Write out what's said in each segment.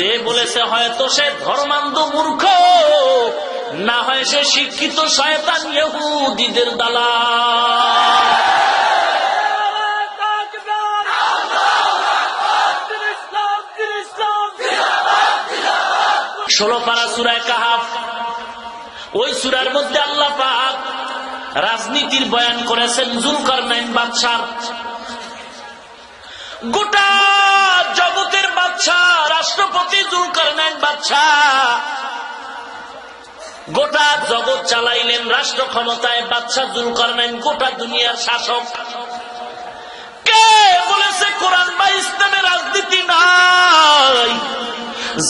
যে বলেছে হয়তো সে ধর্মান্ধ মূর্খ, না হয় সে শিক্ষিত শয়তান ইহুদিদের দালা ষোলো পারা সুরায় কাহাফ। ওই সুরার মধ্যে আল্লাহ পাক রাজনীতির বয়ান করেছেন জুলকার নাইন বাদশার। গোটা বাচ্চা গোটা জগৎ চালাইলেন রাষ্ট্র ক্ষমতায় বাচ্চা জুল নাইন গোটা দুনিয়ার শাসক। কে বলেছে কোরআন বা ইসলামের রাজনীতি নাই?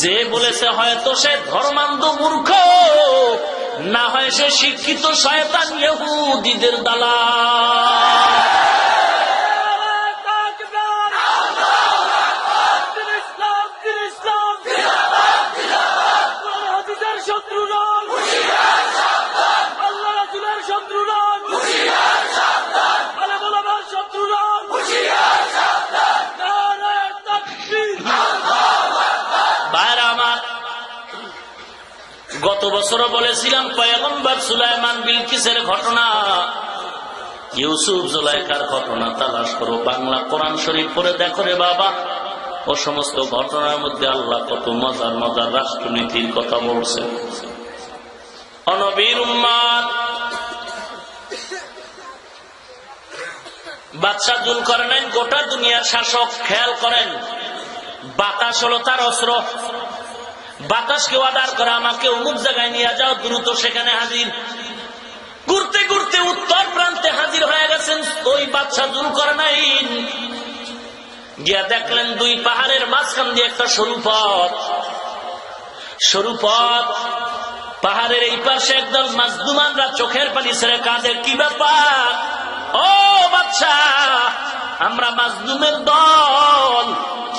যে বলেছে হয়তো সে ধর্মান্ধ মূর্খ, না হয় সে শিক্ষিত শয়তান ইহুদিদের দালা গত বছরও বলেছিলাম, পয়গম্বর সুলাইমান বিলকিসের ঘটনা। ইউসুফ জুলাইকার ঘটনা তালাশ করো, বাংলা কোরআন শরীফ পড়ে দেখো রে বাবা। ও সমস্ত ঘটনার মধ্যে আল্লাহ কত মজার মজার রাষ্ট্রনীতির কথা বলছে। অনবীর উম্মাদ, বাদশাহ দুল করেন গোটা দুনিয়ার শাসক খেয়াল করেন, বাতাস হলো তার অস্ত্র। বাতাসকে অর্ডার করে আমাকে অমুক জায়গায় নিয়ে যাও, দ্রুত সেখানে হাজির। ঘুরতে ঘুরতে উত্তর প্রান্তে হাজির হয়ে গেছেন ওই বাচ্চা দূর করে নাই গিয়া দেখলেন দুই পাহাড়ের মাঝখান দিয়ে একটা সরু পথ। সরু পথ, পাহাড়ের এই পাশে একদল মাজদুমানরা চোখের পানি ছেড়ে কাঁদে, কি ব্যাপার? ও বাচ্চা আমরা মাজদুমের দল।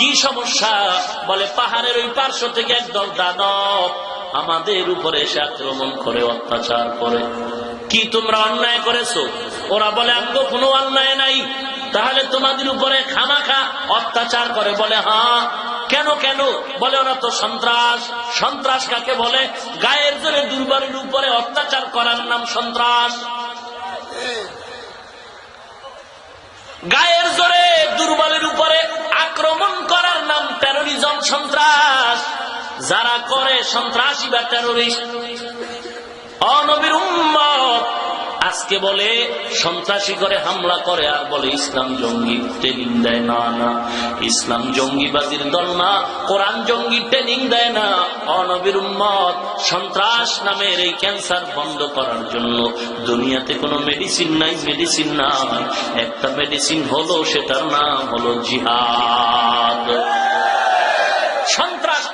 কি সমস্যা? বলে, পাহাড়ের ওই পার্শ্ব থেকে একদল দানব আমাদের উপরে এসে আক্রমণ করে, অত্যাচার করে। কি তোমরা অন্যায় করেছ? ওরা বলে আমগো কোনো অন্যায় নাই। তাহলে তোমাদের উপরে খামাখা অত্যাচার করে। বলে হ্যাঁ। কেন কেন? বলে, ওরা তো সন্ত্রাস। সন্ত্রাস কাকে বলে? গায়ের জোরে দুর্বলের উপরে অত্যাচার করার নাম সন্ত্রাস। গায়ের জোরে দুর্বলের উপরে আক্রমণ যারা করে সন্ত্রাসী বা টেরোরিস্ট অনবীর উম্মত। আজকে বলে, সন্ত্রাসী করে হামলা করে, আর বলে, ইসলাম জঙ্গি ট্রেনিং দেয় না না। ইসলাম জঙ্গিবাদীর দল না, কোরআন জঙ্গি ট্রেনিং দেয় না। অনবীর উম্মত, সন্ত্রাস নামের এই ক্যান্সার বন্ধ করার জন্য দুনিয়াতে কোনো মেডিসিন নাই মেডিসিন নাই। একটা মেডিসিন হলো, সেটার নাম হলো জিহাদ।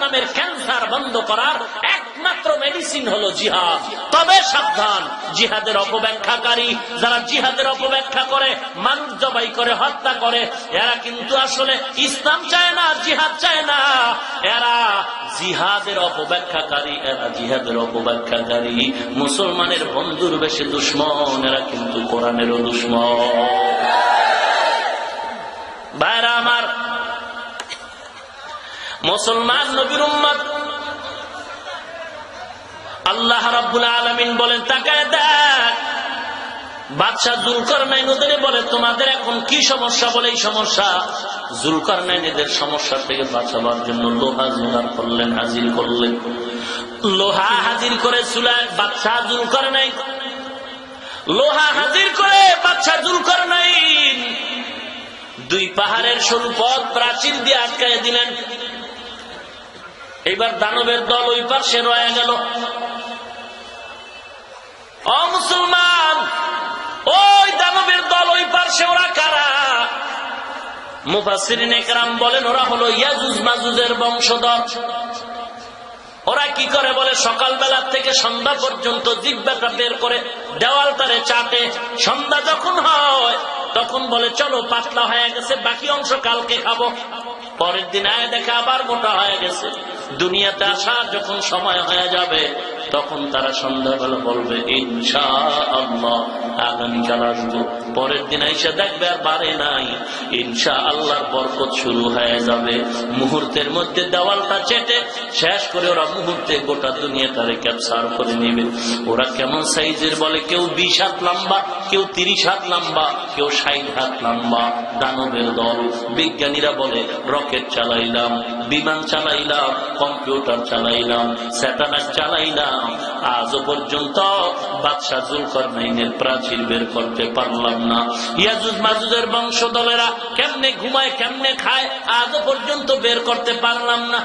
নামের ক্যান্সার বন্ধ করার একমাত্র মেডিসিন হলো জিহাদ। তবে সাবধান, জিহাদের অপব্যাখ্যাকারী, যারা জিহাদের অপব্যাখ্যা করে, মানুষ জবাই করে, হত্যা করে, এরা কিন্তু আসলে ইসলাম চায় না, জিহাদ চায় না। এরা জিহাদের অপব্যাখ্যাকারী, এরা জিহাদের অপব্যাখ্যাকারী। মুসলমানের বন্ধুর বেশি দুশ্মন, এরা কিন্তু কোরআনেরও দুশ্মন। আমার মুসলমান নবীর উম্মত। আল্লাহ রাব্বুল আলামিন বলেন, তাকায় দেখ, বাদশাহ জুলকর নাইন বলে, তোমাদের এখন কি সমস্যা বলে এই সমস্যা? জুলকর নাইন এদের সমস্যা থেকে বাঁচাবার জন্য লোহা জোগাড় করলেন, হাজির করলেন। লোহা হাজির করে চুলায় বাদশাহ জুলকর নাই লোহা হাজির করে বাদশাহ জুলকর নাই দুই পাহাড়ের সরু পথ প্রাচীর দিয়ে আটকায় দিলেন। এইবার দানবের দল ওই পাশে রয়ে গেল। অ, মুসলমান, ওই দানবের দল ওই পাশে ওরা কারা? মুফাসিরিন একরাম বলেন, ওরা হলো ইয়াজুজ মাজুজের বংশধর। ওরা কি করে বলে সকালবেলা থেকে সন্ধ্যা পর্যন্ত জিব্বাটা বের করে দেওয়াল দেওয়ালটারে চাটে। সন্ধ্যা যখন হয়, তখন বলে, চলো, পাতলা হয়ে গেছে, বাকি অংশ কালকে খাব। পরের দিন আয় দেখে আবার মোটা হয়ে গেছে। দুনিয়াতে আসা যখন সময় হয়ে যাবে তখন তারা সন্ধ্যাবেলা বলবে ইনশা আল্লাহ আগামীকাল আসব। পরের দিন এসে দেখবে আর বাড়ে নাই। ইনশা আল্লাহর বরকত শুরু হয়ে যাবে। মুহূর্তের মধ্যে দেওয়ালটা চেটে শেষ করে ওরা মুহূর্তে গোটা দুনিয়াটারে ক্যাপচার করে নেবে। ওরা কেমন সাইজের বলে? কেউ বিশ হাত লম্বা, কেউ তিরিশ হাত লম্বা, কেউ ষাট হাত লম্বা। দানবের দল। বিজ্ঞানীরা বলে, রকেট চালাইলাম, বিমান চালাইলাম, কম্পিউটার চালাইলাম, স্যাটেলাইট চালাইলাম। আজও পর্যন্ত বাদশাহ জুলকর নাইনের প্রাচীর বের করতে পারলাম না। ইয়াজুজ মাজুদের বংশধরেরা কেমনে ঘুমায় কেমনে খায় আজও পর্যন্ত বের করতে পারলাম না।